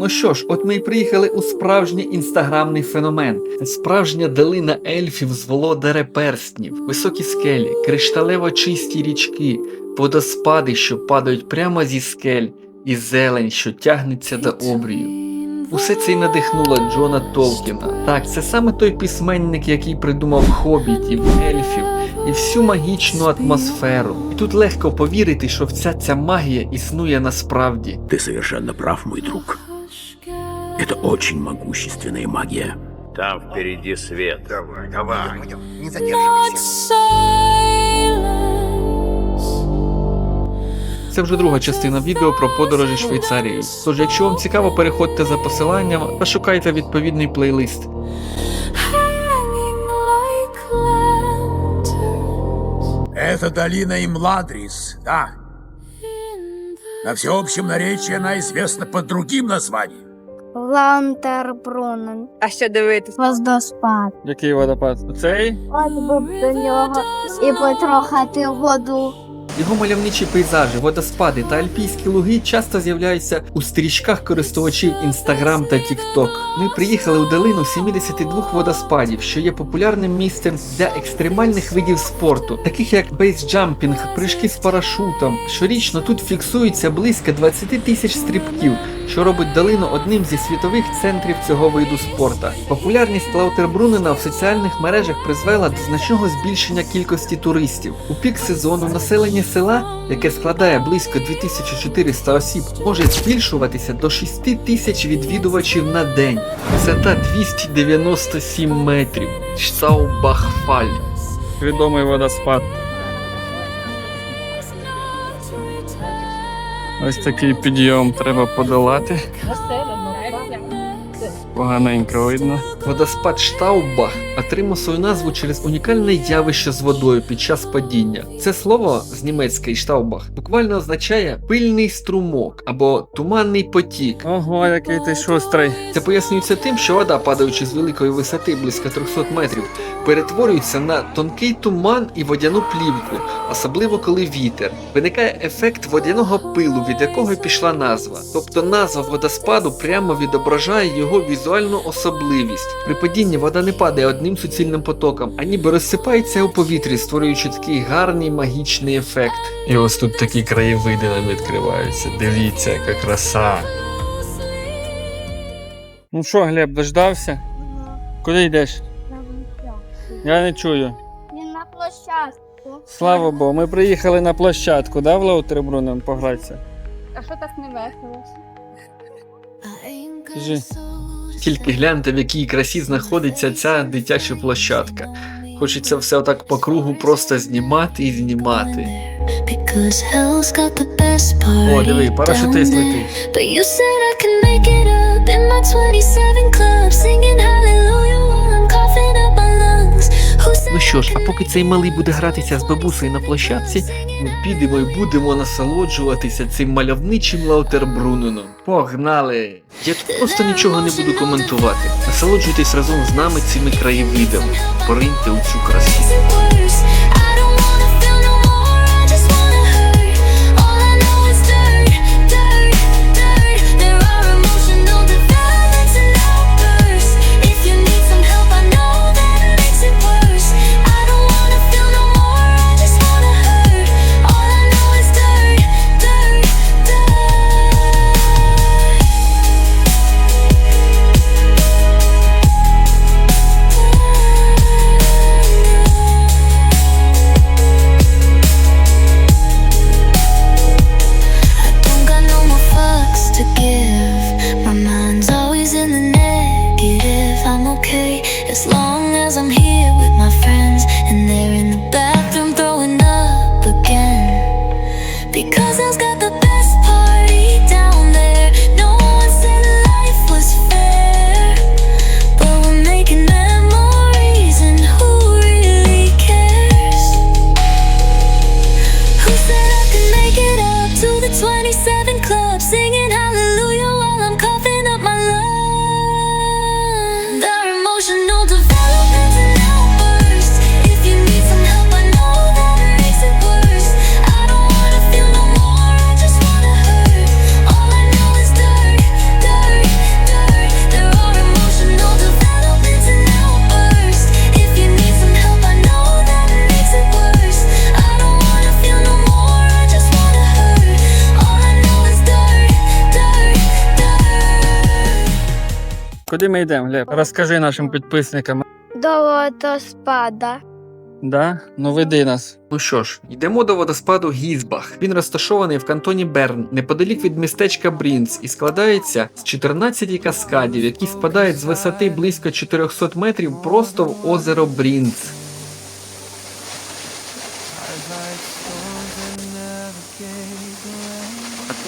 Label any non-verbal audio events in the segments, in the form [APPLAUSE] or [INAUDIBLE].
Ну що ж, от ми й приїхали у справжній інстаграмний феномен. Справжня долина ельфів з володаря перстнів, високі скелі, кришталево чисті річки, водоспади, що падають прямо зі скель, і зелень, що тягнеться до обрію. Усе це й надихнуло Джона Толкіна. Так, це саме той письменник, який придумав хобітів, ельфів і всю магічну атмосферу. І тут легко повірити, що вся ця магія існує насправді. Ты совершенно прав, мой друг. Это очень могущественная магия. Там впереди свет. Давай, давай. Не задерживайся. Це вже друга частина відео про подорожі Швейцарією. Тож, якщо вам цікаво, переходьте за посиланням та шукайте відповідний плейлист. Это долина Имладрис, да. На всеобщем наречии она известна под другим названием. Лантербрунен. А що дивитись? Воздоспад. Який водопад? Цей? От був до нього і потрохати воду. Його мальовничі пейзажі, водоспади та альпійські луги часто з'являються у стрічках користувачів Instagram та TikTok. Ми приїхали у долину 72 водоспадів, що є популярним місцем для екстремальних видів спорту, таких як бейсджампінг, прыжки з парашутом. Щорічно тут фіксується близько 20 тисяч стрибків, що робить долину одним зі світових центрів цього виду спорту. Популярність Лаутербрунена в соціальних мережах призвела до значного збільшення кількості туристів. У пік сезону населення села, яке складає близько 2400 осіб, може збільшуватися до 6 тисяч відвідувачів на день. Висота 297 метрів. Штаубахфаль. Відомий водоспад. Ось такий підйом треба подолати. Поганенько видно. Водоспад Штаубах отримав свою назву через унікальне явище з водою під час падіння. Це слово з німецької Штаубах буквально означає пильний струмок або туманний потік. Ого, який ти шустрий. Це пояснюється тим, що вода, падаючи з великої висоти близько 300 метрів, перетворюється на тонкий туман і водяну плівку, особливо коли вітер. Виникає ефект водяного пилу, від якого пішла назва. Тобто назва водоспаду прямо відображає його візуальну особливість. При падінні вода не падає одним суцільним потоком, а ніби розсипається у повітрі, створюючи такий гарний магічний ефект. І ось тут такі краєвиди нам відкриваються. Дивіться, яка краса. Ну що, Глеб, дождався? Куди йдеш? Я не чую. Він на площадку. Слава Богу, ми приїхали на площадку, да, в Лаутербрунен погратися? А що так не весело? Кажи. Тільки гляньте, в якій красі знаходиться ця дитяча площадка. Хочеться все отак по кругу просто знімати і знімати. О, диви, парашутист летить. Ну що ж, а поки цей малий буде гратися з бабусею на площадці, ми підемо і будемо насолоджуватися цим мальовничим лаутербруненом. Погнали! Я тут просто нічого не буду коментувати. Насолоджуйтесь разом з нами цими краєвидами. Пориньте у цю красу. Куди ми йдемо, Глеб? Розкажи нашим підписникам. До водоспада. Да? Ну веди нас. Ну що ж, йдемо до водоспаду Гізбах. Він розташований в кантоні Берн, неподалік від містечка Брінц, і складається з 14 каскадів, які спадають з висоти близько 400 метрів просто в озеро Брінц.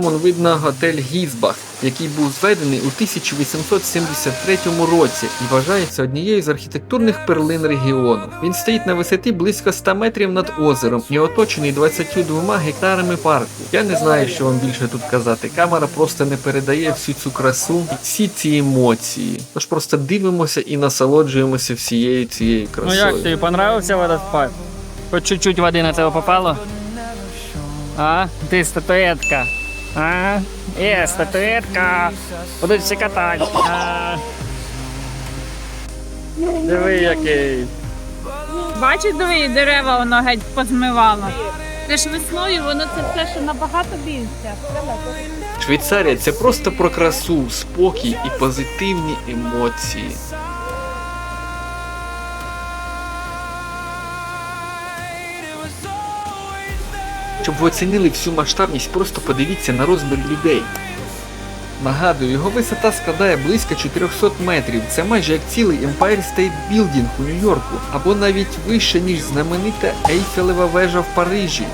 Там видно готель Гізбах, який був зведений у 1873 році і вважається однією з архітектурних перлин регіону. Він стоїть на висоті близько 100 метрів над озером і оточений 22 гектарами парку. Я не знаю, що вам більше тут казати. Камера просто не передає всю цю красу і всі ці емоції. Тож просто дивимося і насолоджуємося всією цією Ну як тобі понравився водоспад? Хоч чуть-чуть води на тебе попало? А? Ти статуетка. А? Є, статуетка. Будуть всі катати. А? Диви який. Бачиш, диви, дерева воно геть позмивало. Це ж весною воно це все ще набагато більше. Швейцарія це просто про красу, спокій і позитивні емоції. Щоб ви оцінили всю масштабність, просто подивіться на розмір людей. Нагадую, його висота складає близько 400 метрів. Це майже як цілий Empire State Building у Нью-Йорку, або навіть вище, ніж знаменита Ейфелева вежа в Парижі.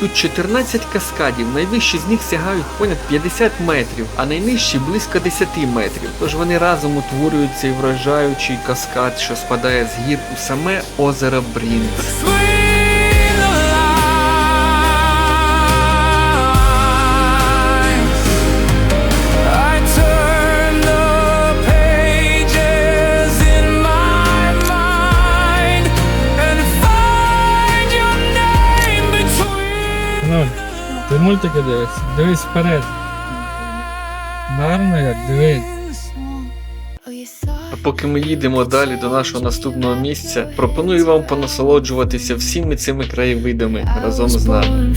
Тут 14 каскадів, найвищі з них сягають понад 50 метрів, а найнижчі близько 10 метрів. Тож вони разом утворюють цей вражаючий каскад, що спадає з гір у саме озеро Брінц. Мультики дивишся? Дивись вперед. Гарно як, дивись. А поки ми їдемо далі до нашого наступного місця, пропоную вам понасолоджуватися всіми цими краєвидами разом з нами.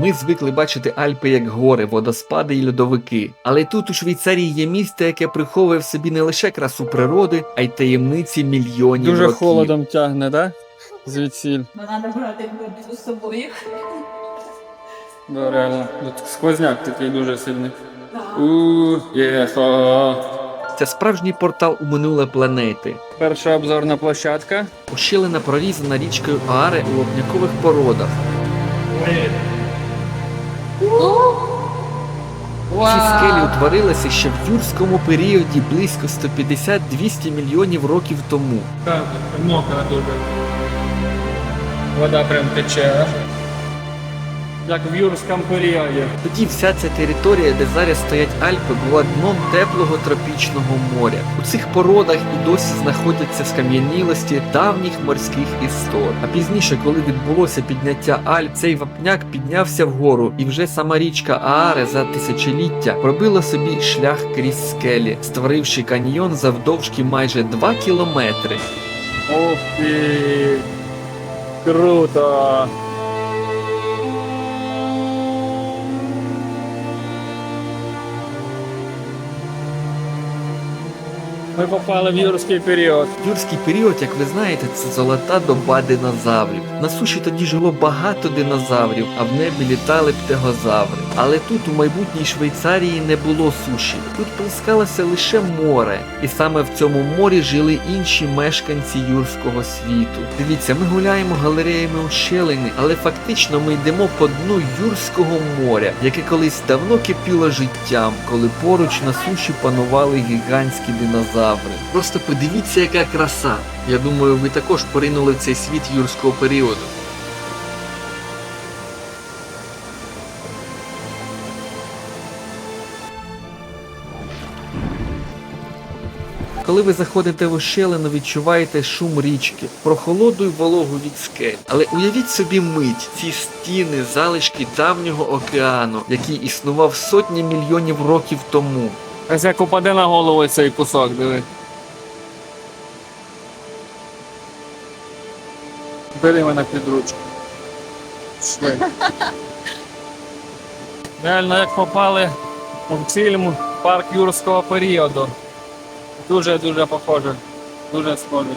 Ми звикли бачити Альпи як гори, водоспади і льодовики. Але тут у Швейцарії є місто, яке приховує в собі не лише красу природи, а й таємниці мільйонів Дуже років. холодом тягне, да? Звідсіль. Треба брати з собою. Да, реально. Тут сквозняк такий дуже сильний. У, є. Це справжній портал у минуле планети. Перша обзорна площадка. Ущелина прорізана річкою Ааре у вапнякових породах. Ці скелі утворилися ще в юрському періоді близько 150-200 мільйонів років тому. Так, мокра дуже. Вода прям тече. Як в юрському періоді. Тоді вся ця територія, де зараз стоять Альпи, була дном теплого тропічного моря. У цих породах і досі знаходяться скам'янілості давніх морських істот. А пізніше, коли відбулося підняття Альп, цей вапняк піднявся вгору, і вже сама річка Ааре за тисячоліття пробила собі шлях крізь скелі, створивши каньйон завдовжки майже 2 кілометри. Ти. Круто. Ми попали в юрський період. Юрський період, як ви знаєте, це золота доба динозаврів. На суші тоді жило багато динозаврів, а в небі літали птегозаври. Але тут, у майбутній Швейцарії, не було суші. Тут плескалося лише море, і саме в цьому морі жили інші мешканці юрського світу. Дивіться, ми гуляємо галереями ущелини, але фактично ми йдемо по дну юрського моря, яке колись давно кипіло життям, коли поруч на суші панували гігантські динозаври. Динозаври. Просто подивіться, яка краса. Я думаю, ви також поринули в цей світ юрського періоду. Коли ви заходите в ущелину, відчуваєте шум річки, прохолоду й вологу від скель. Але уявіть собі мить, ці стіни, залишки давнього океану, який існував сотні мільйонів років тому. Ось як упаде на голову цей кусок, диви. Бери мене під ручку. [LAUGHS] Реально як попали в фільм парк юрського періоду. Дуже-дуже похоже. Дуже схоже.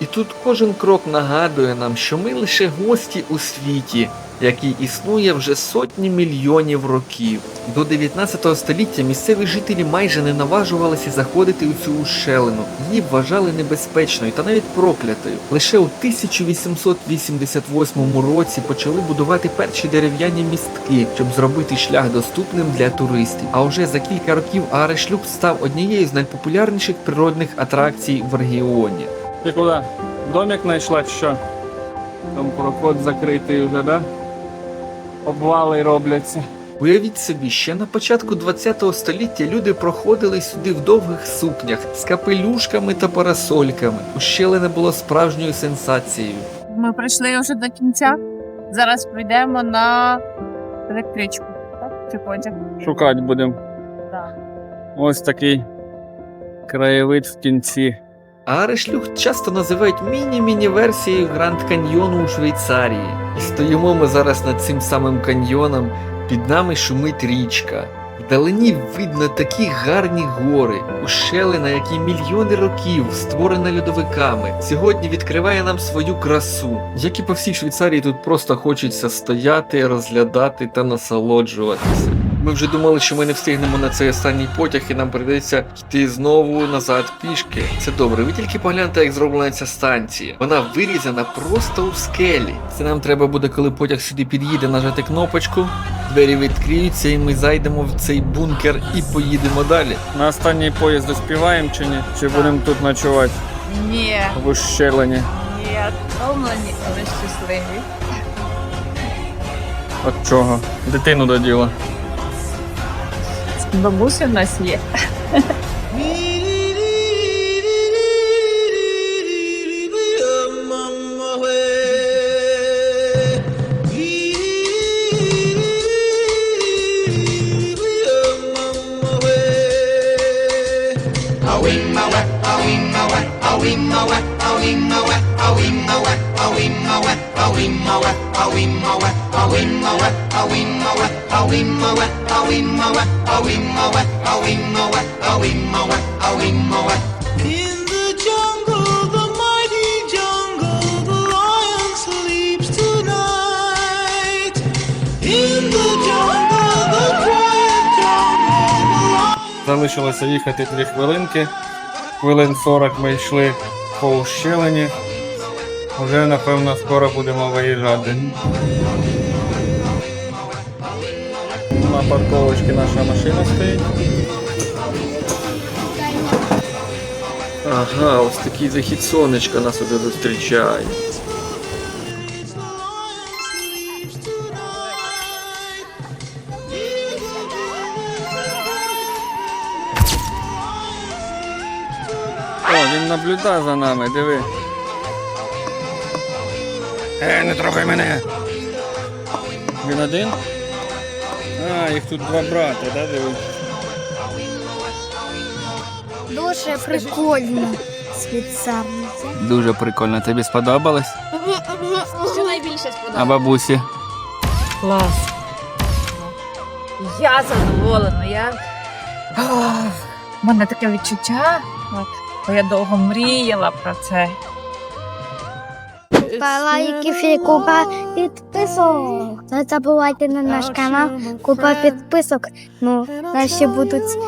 І тут кожен крок нагадує нам, що ми лише гості у світі, який існує вже сотні мільйонів років. До 19 століття місцеві жителі майже не наважувалися заходити у цю ущелину. Її вважали небезпечною та навіть проклятою. Лише у 1888 році почали будувати перші дерев'яні містки, щоб зробити шлях доступним для туристів. А вже за кілька років Арешлюб став однією з найпопулярніших природних атракцій в регіоні. Ти куди? Домик знайшла що? Там проход закритий вже, да? Обвали робляться. Уявіть собі, ще на початку 20 століття люди проходили сюди в довгих сукнях з капелюшками та парасольками. Ущелине було справжньою сенсацією. Ми прийшли вже до кінця. Зараз прийдемо на електричку. Так? Чи потяг? Шукати будемо. Так. Ось такий краєвид в кінці. Арешлюх часто називають міні-міні-версією Гранд Каньйону у Швейцарії. І стоїмо ми зараз над цим самим каньйоном, під нами шумить річка. Вдалині видно такі гарні гори, ущелина, які мільйони років створена льодовиками, сьогодні відкриває нам свою красу. Як і по всій Швейцарії, тут просто хочеться стояти, розглядати та насолоджуватися. Ми вже думали, що ми не встигнемо на цей останній потяг, і нам прийдеться йти знову назад пішки. Це добре. Ви тільки погляньте, як зроблена ця станція. Вона вирізана просто у скелі. Це нам треба буде, коли потяг сюди під'їде, нажати кнопочку. Двері відкриються, і ми зайдемо в цей бункер і поїдемо далі. На останній поїзд доспіваємо чи ні? Чи будемо тут ночувати Ні, в ущелині? ні, втомлені, але щасливі. От чого? Дитину до діла. Бабуся в нас є. Залишилося їхати 2 хвилинки. Хвилин 40 ми йшли по ущелині. Уже напевно скоро будемо виїжджати. На парковочці наша машина стоїть. Ага, ось такий захід сонечка нас уже зустрічає. Наблюдає за нами, диви. Е, не трогай мене. Він один? А, їх тут два брати, да, диви? Дуже прикольно. Швейцарниця. Дуже прикольно. Тобі сподобалось? Що найбільше А сподобалося? бабусі? Клас. Я задоволена. Я... У мене таке відчуття, от, бо я довго мріяла про це. Лайків і купа підписок. Не забувайте на наш канал, купа підписок. Ну, наші будуть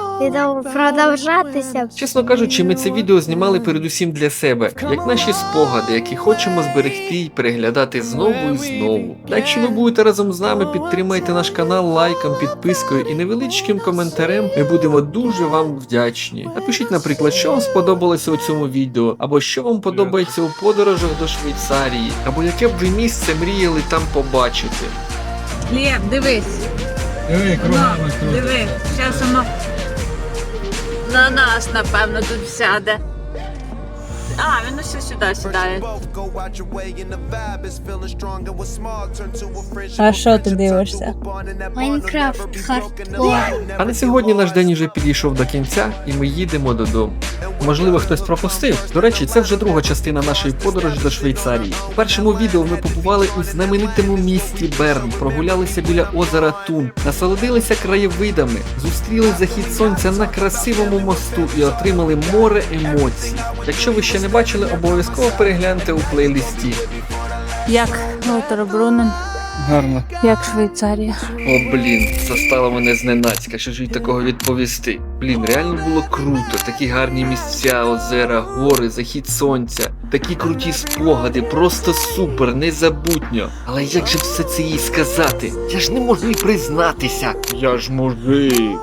Продовжатися. Чесно кажучи, ми це відео знімали передусім для себе, як наші спогади, які хочемо зберегти і переглядати знову і знову. Якщо ви будете разом з нами, підтримайте наш канал лайком, підпискою і невеличким коментарем. Ми будемо дуже вам вдячні. Напишіть, наприклад, що вам сподобалося у цьому відео, або що вам подобається у подорожах до Швейцарії, або яке б ви місце мріяли там побачити. Глеб, дивись. Диви, кругами Диви, зараз воно на нас, напевно, тут сяде. А, він усе сюди сідає. А що ти дивишся? Майнкрафт хардкор. А на сьогодні наш день уже підійшов до кінця, і ми їдемо додому. Можливо, хтось пропустив. До речі, це вже друга частина нашої подорожі до Швейцарії. У першому відео ми побували у знаменитому місті Берн, прогулялися біля озера Тун, насолодилися краєвидами, зустріли захід сонця на красивому мосту і отримали море емоцій. Якщо ви ще не бачили, обов'язково перегляньте у плейлисті. Як Лотер Брунен, Гарно. як Швейцарія. О, блін, застало мене зненацька, що ж їй такого відповісти. Блін, реально було круто, такі гарні місця, озера, гори, захід сонця, такі круті спогади, просто супер, незабутньо. Але як же все це їй сказати? Я ж не можу їй признатися. Я ж мужик.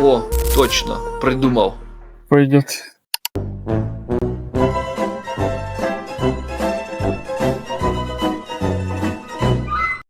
О, точно, придумав. Пойдет.